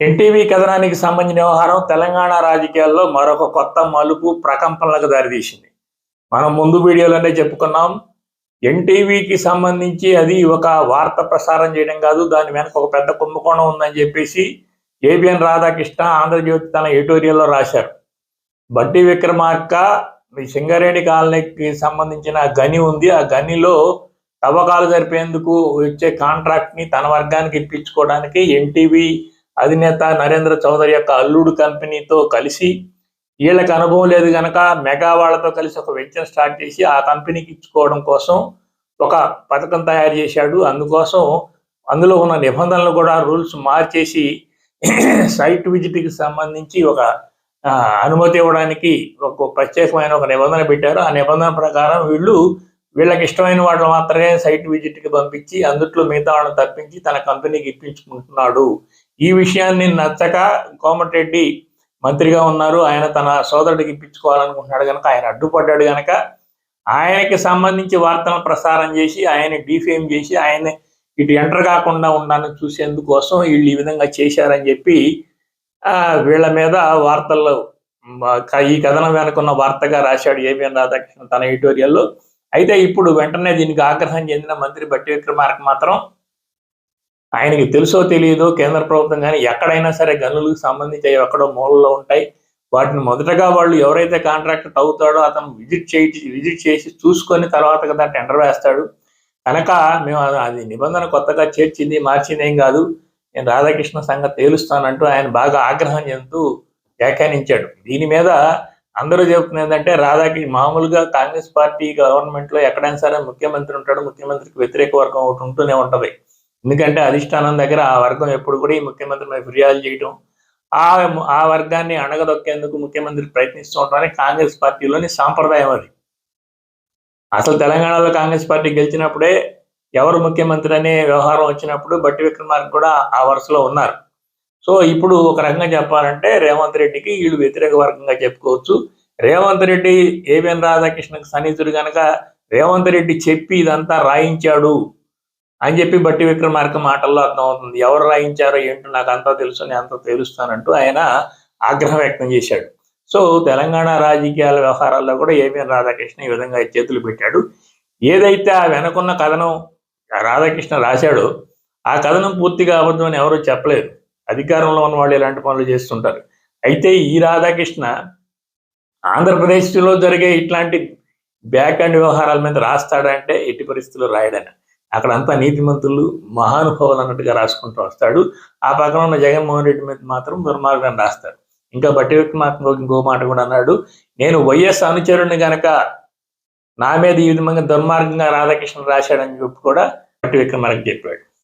NTV కథనానికి సంబంధించిన వ్యవహారం తెలంగాణ రాజకీయాల్లో మరొక కొత్త మలుపు ప్రకంపనలకు దారితీసింది. మనం ముందు వీడియోలోనే చెప్పుకున్నాం ఎన్టీవీకి సంబంధించి అది ఒక వార్త ప్రసారం చేయడం కాదు దాని వెనక ఒక పెద్ద కుంభకోణం ఉందని చెప్పేసి ఏబిఎన్ రాధాకృష్ణ ఆంధ్రజ్యోతి తన ఎడిటోరియల్లో రాశారు. బట్టి విక్రమార్క మీ సింగరేణి కాలనీకి సంబంధించిన గని ఉంది. ఆ గనిలో తవ్వకాలు జరిపేందుకు వచ్చే కాంట్రాక్ట్ని తన వర్గానికి ఇప్పించుకోవడానికి ఎన్టీవీ అధినేత నరేంద్ర చౌదరి యొక్క అల్లుడు కంపెనీతో కలిసి వీళ్ళకి అనుభవం లేదు కనుక మెగా వాళ్ళతో కలిసి ఒక వెంచర్ స్టార్ట్ చేసి ఆ కంపెనీకి ఇచ్చుకోవడం కోసం ఒక పథకం తయారు చేశాడు. అందుకోసం అందులో ఉన్న నిబంధనలు కూడా రూల్స్ మార్చేసి సైట్ విజిట్కి సంబంధించి ఒక అనుమతి ఇవ్వడానికి ఒక ప్రత్యేకమైన ఒక నిబంధన పెట్టారు. ఆ నిబంధన ప్రకారం వీళ్ళు వీళ్ళకి ఇష్టమైన వాళ్ళు మాత్రమే సైట్ విజిట్కి పంపించి అందుట్లో మిగతా వాళ్ళని తప్పించి తన కంపెనీకి ఇప్పించుకుంటున్నాడు. ఈ విషయాన్ని నచ్చక కోమటిరెడ్డి మంత్రిగా ఉన్నారు. ఆయన తన సోదరుడికి ఇప్పించుకోవాలనుకుంటున్నాడు కనుక ఆయన అడ్డుపడ్డాడు కనుక ఆయనకి సంబంధించి వార్తలను ప్రసారం చేసి ఆయన డిఫేమ్ చేసి ఆయన ఇటు ఎంటర్ కాకుండా ఉండాలని చూసేందుకోసం వీళ్ళు ఈ విధంగా చేశారని చెప్పి ఆ, వీళ్ళ మీద వార్తల్లో ఈ కథనం వెనుకున్న వార్తగా రాశాడు ఏబిఎన్ రాధాకృష్ణ తన ఎడిటోరియల్లో. అయితే ఇప్పుడు వెంటనే దీనికి ఆగ్రహం చెందిన మంత్రి బట్టి విక్రమార్క మాత్రం ఆయనకి తెలుసో తెలియదో కేంద్ర ప్రభుత్వం కానీ ఎక్కడైనా సరే గనులకు సంబంధించి అవి ఎక్కడో మూలలో ఉంటాయి. వాటిని మొదటగా వాళ్ళు ఎవరైతే కాంట్రాక్టర్ అవుతాడో అతను విజిట్ చేసి విజిట్ చేసి చూసుకొని తర్వాత కదా టెండర్ వేస్తాడు. కనుక మేము అది- అది నిబంధన కొత్తగా చేర్చింది మార్చింది ఏం కాదు. నేను రాధాకృష్ణ సంగతి తేలుస్తానంటూ ఆయన బాగా ఆగ్రహం చెందుతూ వ్యాఖ్యానించాడు. దీని మీద అందరూ చెబుతున్నది ఏంటంటే రాధాకి మామూలుగా కాంగ్రెస్ పార్టీ గవర్నమెంట్లో ఎక్కడైనా సరే ముఖ్యమంత్రి ఉంటాడు ముఖ్యమంత్రికి వ్యతిరేక వర్గం ఒకటి ఉంటూనే ఉంటది. ఎందుకంటే అధిష్టానం దగ్గర ఆ వర్గం ఎప్పుడు కూడా ఈ ముఖ్యమంత్రి మీద ఫిర్యాదు చేయడం ఆ ఆ వర్గాన్ని అణగదొక్కేందుకు ముఖ్యమంత్రి ప్రయత్నిస్తూ ఉంటారని కాంగ్రెస్ పార్టీలోని సాంప్రదాయం అది. అసలు తెలంగాణలో కాంగ్రెస్ పార్టీ గెలిచినప్పుడే ఎవరు ముఖ్యమంత్రి అనే వ్యవహారం వచ్చినప్పుడు బట్టి విక్రమార్క కూడా ఆ వరుసలో ఉన్నారు. సో ఇప్పుడు ఒక రకంగా చెప్పాలంటే రేవంత్ రెడ్డికి వీళ్ళు వ్యతిరేక వర్గంగా చెప్పుకోవచ్చు. రేవంత్ రెడ్డి ఏబిఎన్ రాధాకృష్ణకు సన్నిహితుడు కనుక రేవంత్ రెడ్డి చెప్పి ఇదంతా రాయించాడు అని చెప్పి బట్టి విక్రమార్క మాటల్లో అర్థమవుతుంది ఎవరు రాయించారో ఏంటో నాకు అంతా తెలుసు నేను అంతా తెలుస్తానంటూ ఆయన ఆగ్రహం వ్యక్తం చేశాడు. సో తెలంగాణ రాజకీయాల వ్యవహారాల్లో కూడా ఏబిఎన్ రాధాకృష్ణ ఈ విధంగా చేతులు పెట్టాడు. ఏదైతే ఆ వెనకున్న కథనం రాధాకృష్ణ రాశాడో ఆ కథనం పూర్తిగా అబద్ధం అని ఎవరూ చెప్పలేదు. అధికారంలో ఉన్న వాళ్ళు ఇలాంటి పనులు చేస్తుంటారు. అయితే ఈ రాధాకృష్ణ ఆంధ్రప్రదేశ్లో జరిగే ఇట్లాంటి బ్యాక్ అండ్ వ్యవహారాల మీద రాస్తాడంటే ఎట్టి పరిస్థితుల్లో రాయడని అక్కడంతా నీతిమంతులు మహానుభావులు అన్నట్టుగా రాసుకుంటూ వస్తాడు. ఆ పక్కన ఉన్న జగన్మోహన్ రెడ్డి మీద మాత్రం దుర్మార్గం రాస్తాడు. ఇంకా బట్టి మాత్రం ఇంకో మాట కూడా అన్నాడు. నేను వైఎస్ అనుచరుణ్ణి గనక నా మీద ఈ విధంగా దుర్మార్గంగా రాధాకృష్ణ రాశాడని చెప్పి కూడా బట్టి విక్రమార్క చెప్పాడు.